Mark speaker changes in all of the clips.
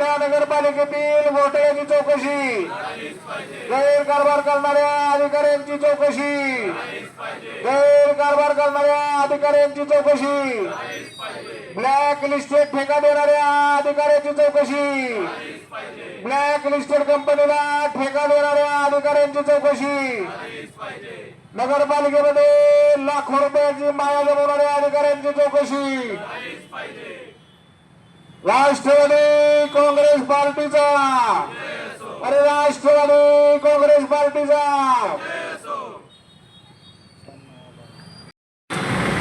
Speaker 1: विटा नगरपालिकेतील घोटाळ्याची चौकशी गैरकारभार करणाऱ्या अधिकाऱ्यांची चौकशी. गैरकारभार करणाऱ्या अधिकाऱ्यांची चौकशी. ब्लॅक लिस्टेड ठेका देणाऱ्या अधिकाऱ्याची चौकशी. ब्लॅक लिस्टेड कंपनीला ठेका देणाऱ्या अधिकाऱ्यांची चौकशी. नगरपालिकेमध्ये लाखो रुपयाची माया जमवणाऱ्या अधिकाऱ्यांची चौकशी. राष्ट्रवादी काँग्रेस पार्टीचा. अरे राष्ट्रवादी काँग्रेस पार्टीचा.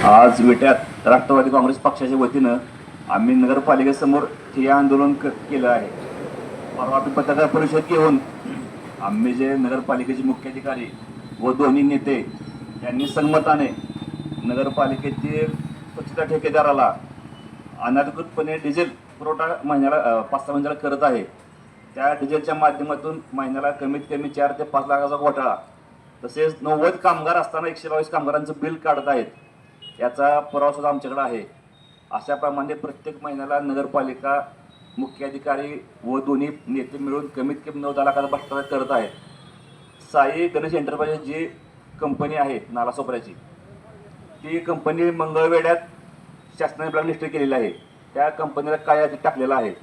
Speaker 2: आज विट्यात राष्ट्रवादी काँग्रेस पक्षाच्या वतीनं आम्ही नगरपालिकेसमोर ठिय्या आंदोलन केलं आहे. परवा आम्ही पत्रकार परिषद घेऊन आम्ही जे नगरपालिकेचे मुख्याधिकारी व दोन्ही नेते यांनी संमताने नगरपालिकेतील स्वच्छता ठेकेदाराला अनधिकृतपणे डिझेल पुरवठा महिन्याला पाच सहा महिन्याला करत आहे. त्या डिझेलच्या माध्यमातून महिन्याला कमीत कमी चार ते पाच लाखाचा घोटाळा. तसेच नव्वद कामगार असताना एकशे बावीस कामगारांचं बिल काढत आहेत. याचा पुरावा सुद्धा आमच्याकडे आहे. अशाप्रमाणे प्रत्येक महिन्याला नगरपालिका मुख्य अधिकारी व दोन्ही नेते मिळून कमीत कमी नऊ दहा लाखाचा भ्रष्टाचार करत आहेत. साई गणेश एंटरप्राइजेस जी कंपनी आहे नालासोपऱ्याची ती कंपनी मंगळवेड्यात शासनाने ब्लॅकलिस्ट केलेली आहे. त्या कंपनीला काय आधी टाकलेलं आहे?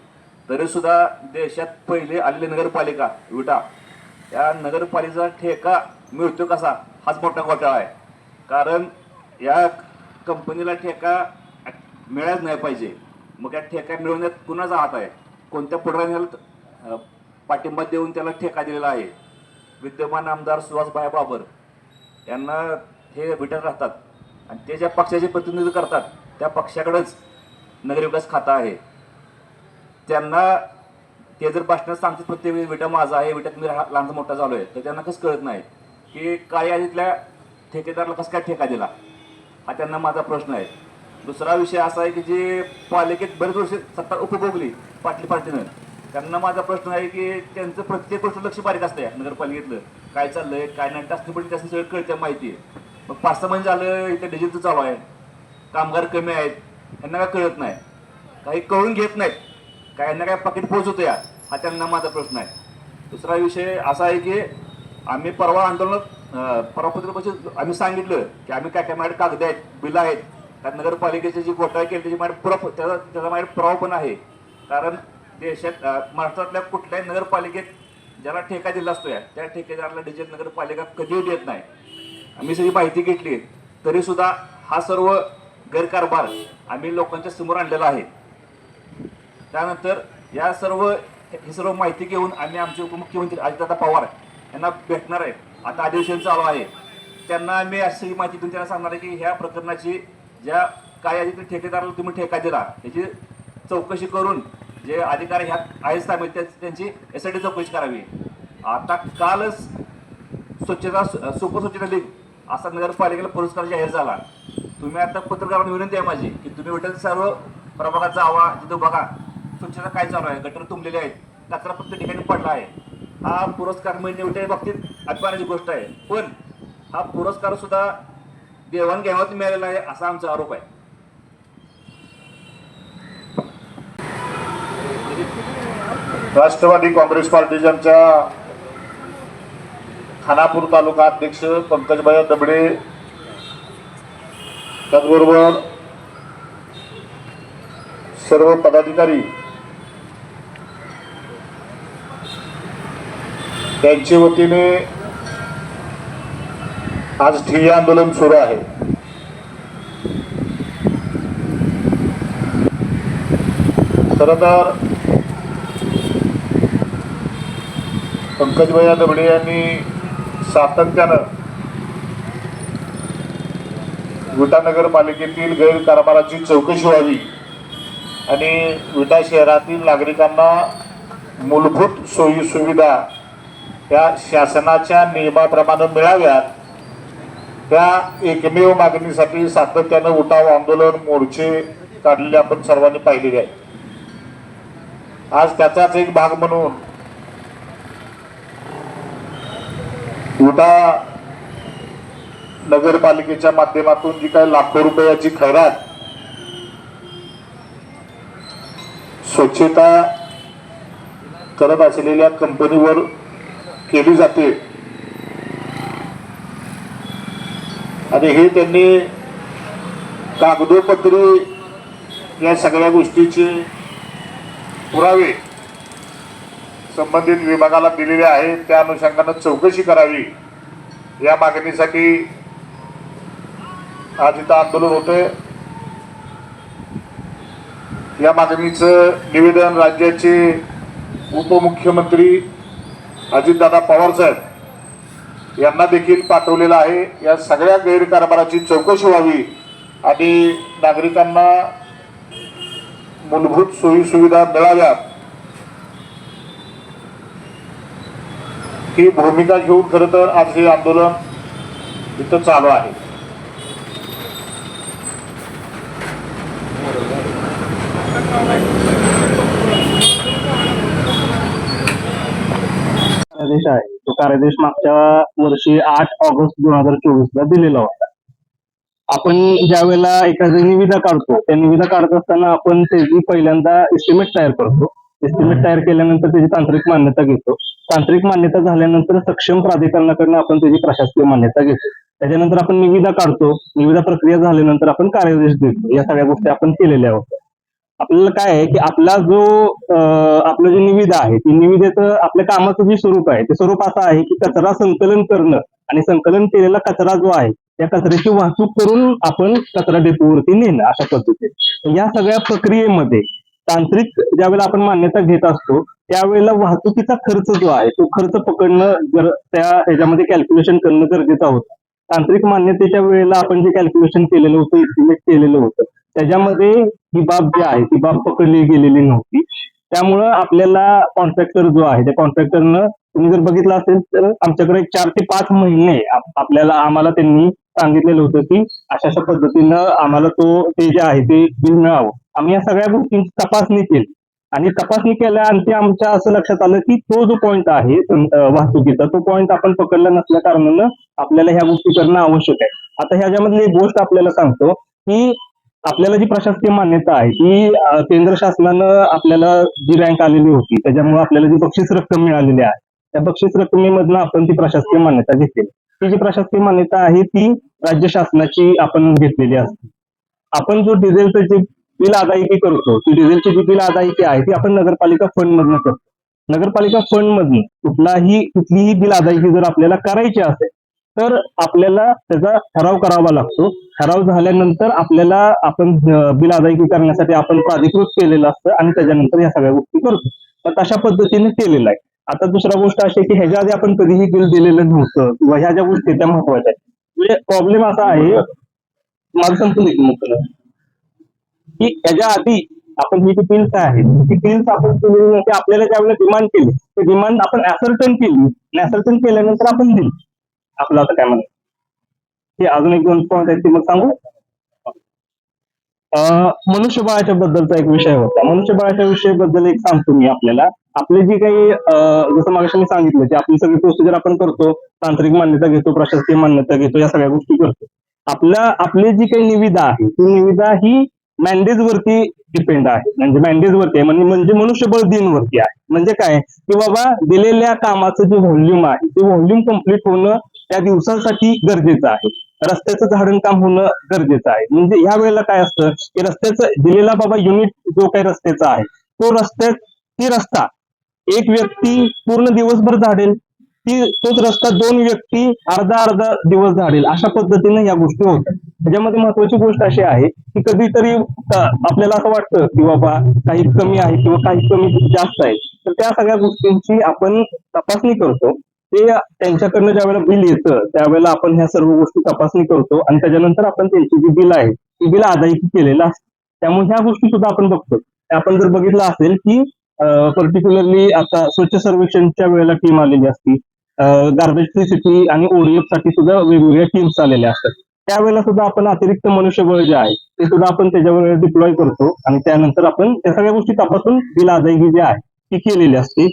Speaker 2: तरीसुद्धा देशात पहिले आलेली नगरपालिका विटा या नगरपालिकेचा ठेका मिळतो कसा? हाच मोठा घोटाळा आहे. कारण या कंपनीला ठेका मिळायच नाही पाहिजे. मग या ठेका मिळवण्यात कुणाचा हात आहे? कोणत्या पुढाऱ्याने पाठिंबा देऊन त्याला ठेका दिलेला आहे? विद्यमान आमदार सुहासभाई बाबर यांना हे भेटत राहतात. आणि ते ज्या पक्षाचे प्रतिनिधित्व करतात त्या पक्षाकडेच नगरविकास खातं आहे. त्यांना ते जर भाषणात सांगतात प्रत्येक वेळी विटा माझा आहे विटात मी लहान लहानचा मोठा झालो आहे तर त्यांना कसं कळत नाही? की काय यादीतल्या ठेकेदाराला कसं काय ठेका दिला? हा त्यांना माझा प्रश्न आहे. दुसरा विषय असा आहे की जे पालिकेत बरेच वर्ष सत्ता उपभोगली पाटली पार्टीनं त्यांना माझा प्रश्न आहे की त्यांचं प्रत्येक गोष्ट लक्ष बारीक असते नगरपालिकेतलं. काय चाललंय काय नाही असतं पण त्याचं सगळं कळतं माहिती आहे. मग पाच सहा महिने झालं इथं डिजिटल चालू आहे. कामगार कमी आहेत. यांना काय कळत नाही. काही कळून घेत नाहीत. काय यांना काय पाकिट पोहोचवतो या? हा त्यांना माझा प्रश्न आहे. दुसरा विषय असा आहे की आम्ही परवा आंदोलनात अं, परवा पत्रपरिषद आम्ही सांगितलं की आम्ही काय काय माझ्याकडे कागद आहेत बिलं आहेत. त्यात नगरपालिकेचे जी घोटाळा केली त्याची माझ्या पुरावा त्याचा त्याचा माझ्या पुरावा पण आहे. कारण देशात महाराष्ट्रातल्या कुठल्याही नगरपालिकेत ज्याला ठेका दिला असतो या त्या ठेकेदाराला डिजिटल नगरपालिका कधीही देत नाही. आम्ही सगळी माहिती घेतली. तरीसुद्धा हा सर्व गैरकारभार आम्ही लोकांच्या समोर आणलेला आहे. त्यानंतर या सर्व ही सर्व माहिती घेऊन आम्ही आमचे उपमुख्यमंत्री अजितदादा पवार यांना भेटणार आहे. आता अधिवेशन चालू आहे. त्यांना आम्ही अशी माहिती देऊन त्यांना सांगणार आहे की ह्या प्रकरणाची ज्या काय आधी ठेकेदाराला तुम्ही ठेका दिला त्याची चौकशी करून जे अधिकारी ह्या आहेत सामील त्यांची यासाठी चौकशी करावी. आता कालच स्वच्छता सुपर स्वच्छता लीग असा नगरपालिकेला पुरस्कार जाहीर झाला. तुम्ही आता पत्रकारांना विनंती आहे माझी की तुम्ही विठ्ठल सर्व प्रभागात जावा तिथं बघा स्वच्छता काय चालू आहे? गटर तुंबलेले आहेत. कचरा प्रत्येक ठिकाणी पडला आहे. हा पुरस्कार म्हणजे विठ्ठल बाबतीत अभिमानाची गोष्ट आहे. पण हा पुरस्कार सुद्धा देवाणघेवात मिळालेला आहे असा आमचा आरोप आहे.
Speaker 1: राष्ट्रवादी काँग्रेस पार्टीच्या खानापूर तालुका अध्यक्ष पंकजभाई दबडे त्याचबरोबर सर्व पदाधिकारी त्यांच्या वतीने आज ठिय्या आंदोलन सुरू आहे. खरं तर पंकजभैया दबडे यांनी सातत्यानं विटा नगरपालिकेतील गैरकारभाराची चौकशी व्हावी आणि विटा शहरातील नागरिकांना मूलभूत सोयी सुविधा या शासनाच्या नियमाप्रमाणे मिळाव्यात. त्या एकमेव मागणीसाठी सातत्यानं उठाव आंदोलन मोर्चे काढलेले आपण सर्वांनी पाहिलेले आहे. आज त्याचाच एक भाग म्हणून विटा नगरपालिकेच्या माध्यमातून जी काही लाखो रुपयाची खैरात स्वच्छता करत असलेल्या कंपनीवर केली जाते. आणि हे त्यांनी कागदोपत्री या सगळ्या गोष्टीचे पुरावे संबंधित विभागाला दिलेले आहेत. त्या अनुषंगानं चौकशी करावी. या मागणीसाठी आज इथं आंदोलन होतंय. या मागणीचं निवेदन राज्याचे उपमुख्यमंत्री अजितदादा पवार साहेब यांना देखील पाठवलेलं आहे. या सगळ्या गैरकारभाराची चौकशी व्हावी आणि नागरिकांना मूलभूत सोयीसुविधा मिळाव्यात. ही भूमिका घेऊन खरं तर आज हे आंदोलन इथं चालू आहे.
Speaker 3: कार्यादेश आहे. तो कार्यादेश मागच्या वर्षी आठ ऑगस्ट दोन हजार चोवीस ला दिलेला होता. आपण ज्या वेळेला एखादी निविदा काढतो त्या निविदा काढत असताना आपण त्याची पहिल्यांदा एस्टिमेट तयार करतो. एस्टिमेट तयार केल्यानंतर त्याची तांत्रिक मान्यता घेतो. तांत्रिक मान्यता झाल्यानंतर सक्षम प्राधिकरणाकडनं आपण त्याची प्रशासकीय मान्यता घेतो. त्याच्यानंतर आपण निविदा काढतो. निविदा प्रक्रिया झाल्यानंतर आपण कार्यादेश देतो. या सगळ्या गोष्टी आपण केलेल्या होत्या. आपल्याला काय आहे की आपला जो आपलं जे निविदा आहे ती निविदेचं आपल्या कामाचं जे स्वरूप आहे ते स्वरूप असं आहे की कचरा संकलन करणं आणि संकलन केलेला कचरा जो आहे त्या कचऱ्याची वाहतूक करून आपण कचरा डेपोवरती नेणं अशा पद्धतीने या सगळ्या प्रक्रियेमध्ये तांत्रिक ज्यावेळेला आपण मान्यता घेत असतो त्यावेळेला वाहतुकीचा खर्च जो आहे तो खर्च पकडणं जर त्या ह्याच्यामध्ये कॅल्क्युलेशन करणं गरजेचं होतं. तांत्रिक मान्यतेच्या वेळेला आपण जे कॅल्क्युलेशन केलेलं होतं इस्टिमेट केलेलं होतं त्याच्यामध्ये ही बाब जी आहे ती बाब पकडली गेलेली नव्हती. त्यामुळं आपल्याला कॉन्ट्रॅक्टर जो आहे त्या कॉन्ट्रॅक्टरनं तुम्ही जर बघितलं असेल तर आमच्याकडे चार ते पाच महिने आपल्याला आम्हाला त्यांनी सांगितलेलं होतं की अशा अशा पद्धतीनं आम्हाला तो ते जे आहे ते बिल मिळावं. आम्ही या सगळ्या गोष्टींची तपासणी केली. आणि तपासणी केल्या केल्यानंतर आमच्या असं लक्षात आलं की तो जो पॉईंट आहे वाहतुकीचा तो पॉईंट आपण पकडला नसल्या कारणानं आपल्याला ह्या गोष्टी करणं आवश्यक आहे. आता ह्याच्यामधली एक गोष्ट आपल्याला सांगतो की आपल्याला जी प्रशासकीय मान्यता आहे ती केंद्र शासनानं आपल्याला जी रँक आलेली होती त्याच्यामुळे आपल्याला जी बक्षीस रक्कम मिळालेली आहे त्या बक्षीस रकमेमधनं आपण ती प्रशासकीय मान्यता घेतलेली ती जी प्रशासकीय मान्यता आहे ती राज्य शासनाची आपण घेतलेली असते. आपण जो डिझेलचं जे बिल अदायकी करतो ती डिझेलची जी बिल अदायकी आहे ती आपण नगरपालिका फंड मधनं करतो. नगरपालिका फंड मधनं कुठलाही कुठलीही बिल अदायकी जर आपल्याला करायची असेल तर आपल्याला त्याचा ठराव करावा लागतो. ठराव झाल्यानंतर आपल्याला आपण बिल अदायगी करण्यासाठी आपण प्राधिकृत केलेलं असतं आणि त्याच्यानंतर या सगळ्या गोष्टी करतो. तर तशा पद्धतीने केलेलं आहे. आता दुसरा गोष्ट अशी की ह्याच्या आधी आपण कधीही बिल दिलेलं नव्हतं. किंवा ह्या ज्या गोष्टी त्या महत्त्वाच्या आहेत. म्हणजे प्रॉब्लेम असा आहे माझं सांगतो मी मुख्य की याच्या आधी आपण ही जी बिल्स आहेत ती बिल्स आपण केलेली नव्हती. आपल्याला ज्यावेळेला डिमांड केली ते डिमांड आपण ऍसर्टन केली. आणि ऍसर्टन केल्यानंतर आपण दिली. आपलं आता काय म्हणत हे अजून एक दोन पॉईंट आहेत ते मग सांगू? मनुष्यबळाच्या बद्दलचा एक विषय होता मनुष्यबळाच्या विषयाबद्दल एक सांगतो मी आपल्याला. आपले जे काही जसं मागाशी मी सांगितलं की आपली सगळी प्रोसिजर आपण करतो तांत्रिक मान्यता घेतो प्रशासकीय मान्यता घेतो या सगळ्या गोष्टी करतो. आपल्या आपली जी काही निविदा आहे ती निविदा ही मॅन्डेज वरती डिपेंड आहे. म्हणजे मॅन्डेज वरती आहे. म्हणजे, म्हणजे मनुष्यबळ दिन वरती आहे. म्हणजे काय? की बाबा दिलेल्या कामाचं जे व्हॉल्यूम आहे ते व्हॉल्यूम कंप्लीट होणं त्या दिवसासाठी गरजेचं आहे. रस्त्याचं झाडण काम होणं गरजेचं आहे. म्हणजे ह्या वेळेला काय असतं की रस्त्याचं दिलेला बाबा युनिट जो काही रस्त्याचा आहे तो रस्त्यात ती रस्ता एक व्यक्ती पूर्ण दिवसभर झाडेल ती तोच रस्ता दोन व्यक्ती अर्धा अर्धा दिवस झाडेल अशा पद्धतीने या गोष्टी होतात. त्याच्यामध्ये महत्वाची गोष्ट अशी आहे की कधीतरी आपल्याला असं वाटतं की बाबा काही कमी आहे किंवा काही कमी जास्त आहे. तर त्या सगळ्या गोष्टींची आपण तपासणी करतो. ते त्यांच्याकडनं ज्यावेळेला बिल येतं त्यावेळेला आपण ह्या सर्व गोष्टी तपासणी करतो आणि त्याच्यानंतर आपण त्यांची जी बिल आहे ती बिल अदायगी केलेलं असतं. त्यामुळे ह्या गोष्टी सुद्धा आपण बघतो. आपण जर बघितलं असेल की पर्टिक्युलरली आता स्वच्छ सर्वेक्षणच्या वेळेला टीम आलेली असती. गार्बेज फ्री सिटी आणि ओडीएफसाठी सुद्धा वेगवेगळ्या टीम्स आलेल्या असतात. त्यावेळेला सुद्धा आपण अतिरिक्त मनुष्यबळ जे आहे ते सुद्धा आपण त्याच्यावर डिप्लॉय करतो आणि त्यानंतर आपण त्या सगळ्या गोष्टी तपासून बिल अदायगी जी आहे ती केलेली असते.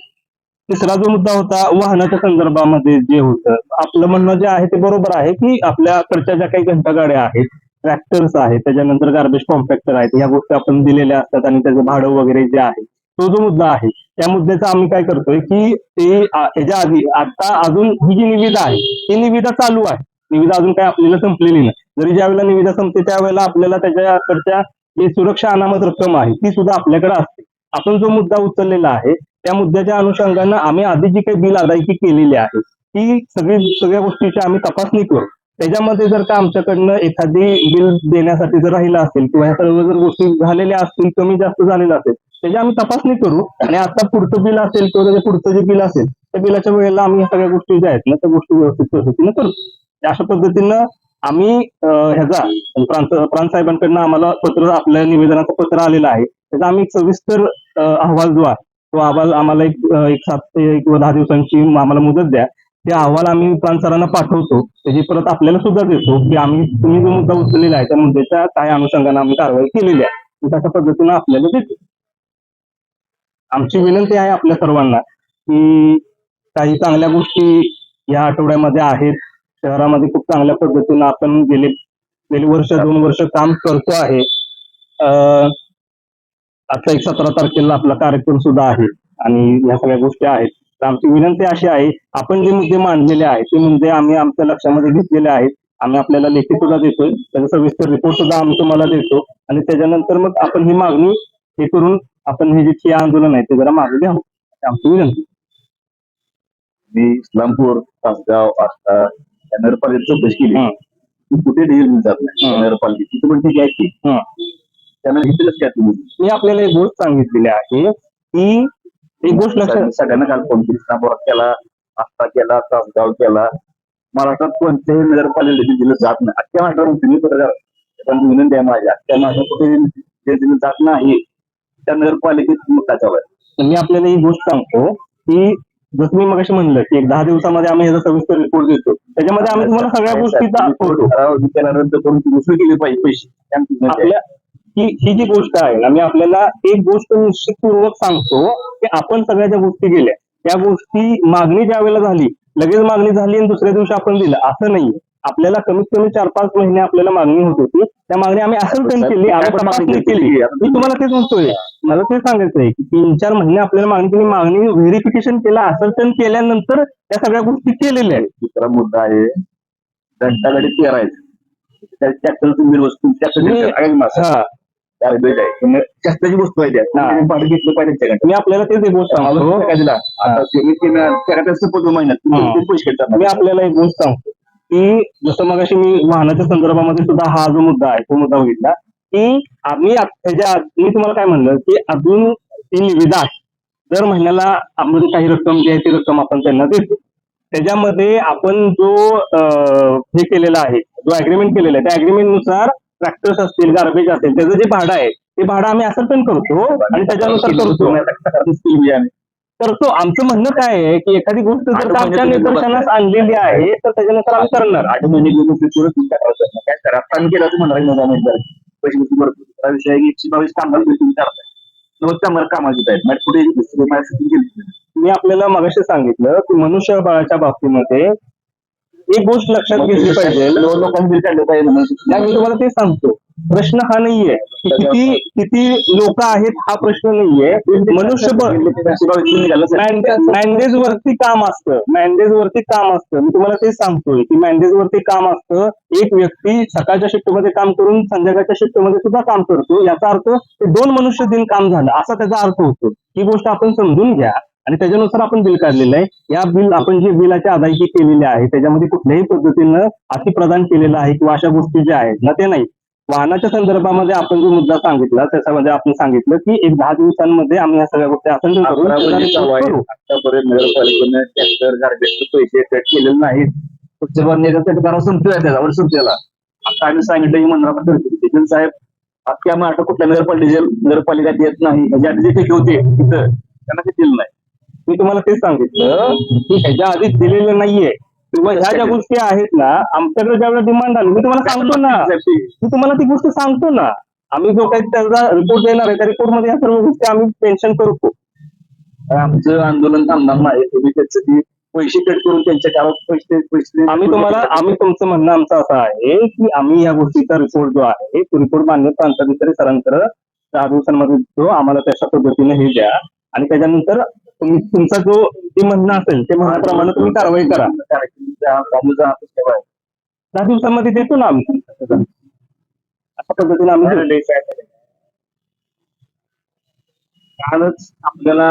Speaker 3: तिसरा जो मुद्दा होता वाहनाच्या संदर्भामध्ये जे होतं आपलं म्हणणं जे आहे ते बरोबर आहे की आपल्याकडच्या ज्या काही घंटागाड्या आहेत ट्रॅक्टर्स आहेत त्याच्यानंतर गार्बेज कॉम्पॅक्टर आहेत ह्या गोष्टी आपण दिलेल्या असतात आणि त्याचं भाडं वगैरे जे आहे तो जो मुद्दा आहे त्या मुद्द्याचा आम्ही काय करतोय की ते याच्या आधी आता अजून ही जी निविदा आहे ती निविदा चालू आहे. निविदा अजून काय आपल्याला संपलेली नाही. जरी ज्या वेळेला निविदा संपते त्यावेळेला आपल्याला त्याच्याकडच्या जी सुरक्षा अनामत रक्कम आहे ती सुद्धा आपल्याकडे असते. आपण जो मुद्दा उचललेला आहे त्या मुद्द्याच्या अनुषंगानं आम्ही आधी जी काही बिल अदायगी केलेली आहे ती सगळी सगळ्या गोष्टीची आम्ही तपासणी करू. त्याच्यामध्ये जर का आमच्याकडनं एखादी बिल देण्यासाठी जर राहिलं असेल किंवा ह्या सर्व जर गोष्टी झालेल्या असतील कमी जास्त झालेलं असेल त्याची आम्ही तपासणी करू. आणि आता पुढचं बिल असेल किंवा त्याच्या पुढचं जे बिल असेल त्या बिलाच्या वेळेला आम्ही ह्या सगळ्या गोष्टी ज्या आहेत ना त्या गोष्टी व्यवस्थित पद्धतीनं करू. अशा पद्धतीनं आम्ही ह्याचा प्रांत प्रांत साहेबांकडनं आम्हाला पत्र आपल्या निवेदनाचं पत्र आलेलं आहे. त्याचा आम्ही सविस्तर अहवाल जो आहे तो अहवाल आम्हाला एक एक सात ते किंवा दहा दिवसांची आम्हाला मुदत द्या. ते अहवाल आम्ही प्रांत सरांना पाठवतो. त्याची परत आपल्याला सुद्धा देतो की आम्ही तुम्ही जो मुद्दा उचललेला आहे त्या मुद्द्याच्या काय अनुषंगाने आम्ही कारवाई केलेली आहे तशा पद्धतीनं आपल्याला देतो. आमची विनंती आहे आपल्या सर्वांना की काही चांगल्या गोष्टी या आठवड्यामध्ये आहेत. शहरामध्ये खूप चांगल्या पद्धतीनं आपण गेले गेली वर्ष दोन वर्ष काम करतो आहे. आता एक सतरा तारखेला आपला कार्यक्रम सुद्धा आहे. आणि या सगळ्या गोष्टी आहेत. तर आमची विनंती अशी आहे आपण जे मुद्दे मांडलेले आहेत ते मुद्दे आम्ही आमच्या लक्षामध्ये घेतलेले आहेत. आम्ही आपल्याला लेखी सुद्धा देतोय. त्याचा सविस्तर रिपोर्ट सुद्धा आम्ही तुम्हाला देतो. आणि त्याच्यानंतर मग आपण ही मागणी हे करून आपण हे जे आंदोलन आहे ते जरा मागे घ्यावं अशी आमची विनंती.
Speaker 4: मी इस्लामपूर तासगाव आष्टा या नगरपालिकेत चौकशी केली. कुठे डिझेल जात नाही. नगरपालिकेत तिथे पण ठीक आहे की? त्यांना घेतलंच काय तुम्ही?
Speaker 3: मी आपल्याला एक गोष्ट सांगितलेली आहे की एक गोष्ट लक्षात
Speaker 4: सगळ्यांना- काल फोन केली केला आष्टा केला तासगाव केला. महाराष्ट्रात कोणत्याही नगरपालिकेला दिलं जात नाही. अख्ख्या महाराष्ट्रात तुम्ही पण विनंती आहे माझी अख्ख्या महाराष्ट्रात कुठे दिलं जात नाही. त्या नगरपालिकेत मग
Speaker 3: मी आपल्याला ही गोष्ट सांगतो की जसं मी मगाशी म्हणलं की एक दहा दिवसामध्ये आम्ही याचा सविस्तर रिपोर्ट देतो. त्याच्यामध्ये आम्ही तुम्हाला सगळ्या गोष्टी दाखवतो.
Speaker 4: वसूल केली पाहिजे पैसे. ही
Speaker 3: ही जी गोष्ट आहे ना मी आपल्याला एक गोष्ट निश्चितपूर्वक सांगतो की आपण सगळ्या ज्या गोष्टी गेल्या त्या गोष्टी मागणी ज्या वेळेला झाली लगेच मागणी झाली आणि दुसऱ्या दिवशी आपण दिलं. असं नाही. आपल्याला कमीत कमी चार पाच महिने आपल्याला मागणी होत होती. त्या मागणी आम्ही असं पण केली आम्ही केली. मी तुम्हाला तेच म्हणतोय. मला ते सांगायचं आहे की तीन चार महिने आपल्याला मागणी केली. मागणी व्हेरिफिकेशन केलं असं केल्यानंतर त्या सगळ्या गोष्टी केलेल्या आहेत.
Speaker 4: दुसरा मुद्दा आहे घंटागाडी पेरायचं तुम्ही वस्तू
Speaker 3: मी-
Speaker 4: ट्रॅक्टर जास्तची वस्तू आहे त्यात घेतलं पाहिजे त्याच्याकडे.
Speaker 3: मी आपल्याला तेच एक गोष्ट सांगतो.
Speaker 4: काय दिला. आता महिन्यात. पैसे घेतात.
Speaker 3: मी आपल्याला एक गोष्ट सांगतो. की जसं मगाशी मी वाहनाच्या संदर्भामध्ये सुद्धा हा जो मुद्दा आहे तो मुद्दा बघितला. की आम्ही त्याच्या मी तुम्हाला काय म्हणलं की अजून ती निविदा दर महिन्याला आपण काही रक्कम जी आहे ती रक्कम आपण त्यांना देतो. त्याच्यामध्ये आपण जो हे केलेला आहे जो अग्रीमेंट केलेला आहे त्या अग्रीमेंटनुसार ट्रॅक्टर्स असतील गार्बेज असेल त्याचं जे भाडं आहे ते भाडं आम्ही असं पण करतो आणि त्याच्यानुसार करतो. करतो. आमचं म्हणणं काय आहे की एखादी गोष्ट जर का आमच्या निदर्शनास आणलेली आहे तर त्याच्यानुसार आम्ही करणार.
Speaker 4: आठ महिने काय करा? काम केलं भरपूर? दुसरा विषय एकशे बावीस कामाला तुम्ही करताय. नव्वद कामाला कामाला आहेत. माझ्या पुढे
Speaker 3: मी आपल्याला मगाशी सांगितलं की मनुष्यबळाच्या बाबतीमध्ये एक गोष्ट लक्षात घेतली पाहिजे. नाही, मी तुम्हाला ते सांगतो. प्रश्न हा नाहीये किती किती लोक आहेत हा प्रश्न नाहीये. मनुष्यबळ मॅन्डेज वरती काम असतं. मॅन्डेज वरती काम असतं. मी तुम्हाला तेच सांगतोय की मॅन्डेज वरती काम असतं. एक व्यक्ती सकाळच्या शिफ्टमध्ये काम करून संध्याकाळच्या शिफ्टमध्ये सुद्धा काम करतो. याचा अर्थ ते दोन मनुष्य दिन काम झालं. असा त्याचा अर्थ होतो. ही गोष्ट आपण समजून घ्या. आणि त्याच्यानुसार आपण बिल काढलेलं आहे. या बिल आपण जे बिलाची अदायगी केलेली आहे त्याच्यामध्ये कुठल्याही पद्धतीनं अतिप्रदान केलेलं आहे किंवा अशा गोष्टी ज्या आहेत ना ते नाही. वाहनाच्या संदर्भामध्ये आपण जो मुद्दा सांगितला त्याच्यामध्ये आपण सांगितलं की एक दहा दिवसांमध्ये आम्ही या सगळ्या गोष्टी.
Speaker 4: आतापर्यंत नगरपालिकेनं गार्बेजचे पैसे कट केलेले नाहीत. पुढच्या बार नेत्यासाठी करा संपतोय त्याचा वर संपतेला आता. आम्ही सांगितलं की डिझेल साहेब अख्ख्या महाराष्ट्र कुठल्या नगरपालिका डिझेल नगरपालिका देत नाही. ह्याच्या आधी जे ठेके होते तिथं त्यांना ते दिलं नाही.
Speaker 3: मी तुम्हाला तेच सांगितलं की ह्याच्या आधी दिलेलं नाहीये. किंवा ह्या ज्या गोष्टी आहेत ना आमच्याकडे ज्यावेळेला डिमांड आली मी तुम्हाला सांगतो ना. मी तुम्हाला ती गोष्ट सांगतो ना. आम्ही जो काही त्याचा रिपोर्ट देणार आहे त्या रिपोर्टमध्ये या सर्व गोष्टी आम्ही मेन्शन करतो
Speaker 4: आमचं आंदोलन थांबणार नाही. तुम्ही त्याचे पैसे कट करून त्यांच्या गावात पैसे पैसे
Speaker 3: आम्ही तुम्हाला आम्ही तुमचं म्हणणं आमचं असं आहे की आम्ही या गोष्टीचा रिपोर्ट जो आहे तो रिपोर्ट मान्य प्रांताधिकारी सरांकडे दहा दिवसांमध्ये तो आम्हाला तशा पद्धतीने हे द्या. आणि त्याच्यानंतर तुमचा जो ते म्हणणं असेल ते म्हणण्याप्रमाणे तुम्ही कारवाई करा. दहा दिवसांमध्ये देतो ना आम्ही. अशा पद्धतीने आम्ही.
Speaker 4: कालच आपल्याला